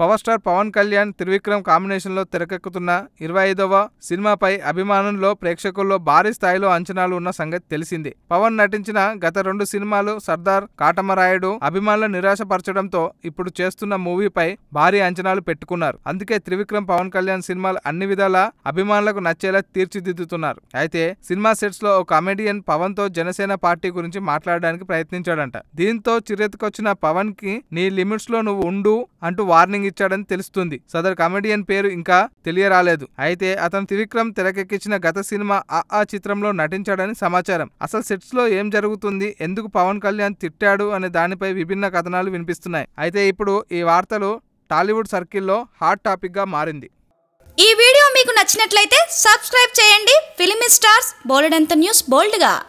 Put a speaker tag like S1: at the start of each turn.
S1: Power star Pawan Kalyan Trivikram కాంబినేషన్లో తెరకెక్కుతున్న ఇరవై ఐదవ సినిమాపై అభిమానుల్లో ప్రేక్షకుల్లో భారీ స్థాయిలో అంచనాలు ఉన్న సంగతి తెలిసింది. పవన్ నటించిన గత రెండు సినిమాలు సర్దార్ కాటమరాయుడు అభిమానుల నిరాశపరచడంతో ఇప్పుడు చేస్తున్న మూవీపై భారీ అంచనాలు పెట్టుకున్నారు. అందుకే త్రివిక్రమ్ పవన్ కళ్యాణ్ సినిమాలు అన్ని విధాలా అభిమానులకు నచ్చేలా తీర్చిదిద్దుతున్నారు. అయితే సినిమా సెట్స్లో ఓ కమెడియన్ పవన్తో జనసేన పార్టీ గురించి మాట్లాడడానికి ప్రయత్నించాడంట. దీంతో చిరెత్తుకొచ్చిన పవన్కి నీ లిమిట్స్లో నువ్వు ఉండు అంటూ వార్నింగ్ ఇచ్చాడని తెలుస్తుంది. సదర్ కమెడియన్ పేరు ఇంకా తెలియరాలేదు. అయితే అతను త్రివిక్రమ్ తెరకెక్కించిన గత సినిమా ఆ ఆ చిత్రంలో నటించాడని సమాచారం. అసలు సెట్స్లో ఏం జరుగుతుంది? ఎందుకు పవన్ కళ్యాణ్ తిట్టాడు? అనే దానిపై విభిన్న కథనాలు వినిపిస్తున్నాయి. అయితే ఇప్పుడు ఈ వార్తలు టాలీవుడ్ సర్కిల్లో హాట్ టాపిక్గా మారింది.
S2: ఈ వీడియో మీకు నచ్చినట్లయితే సబ్స్క్రైబ్ చేయండి. Filmy stars bold news బోల్డ్గా.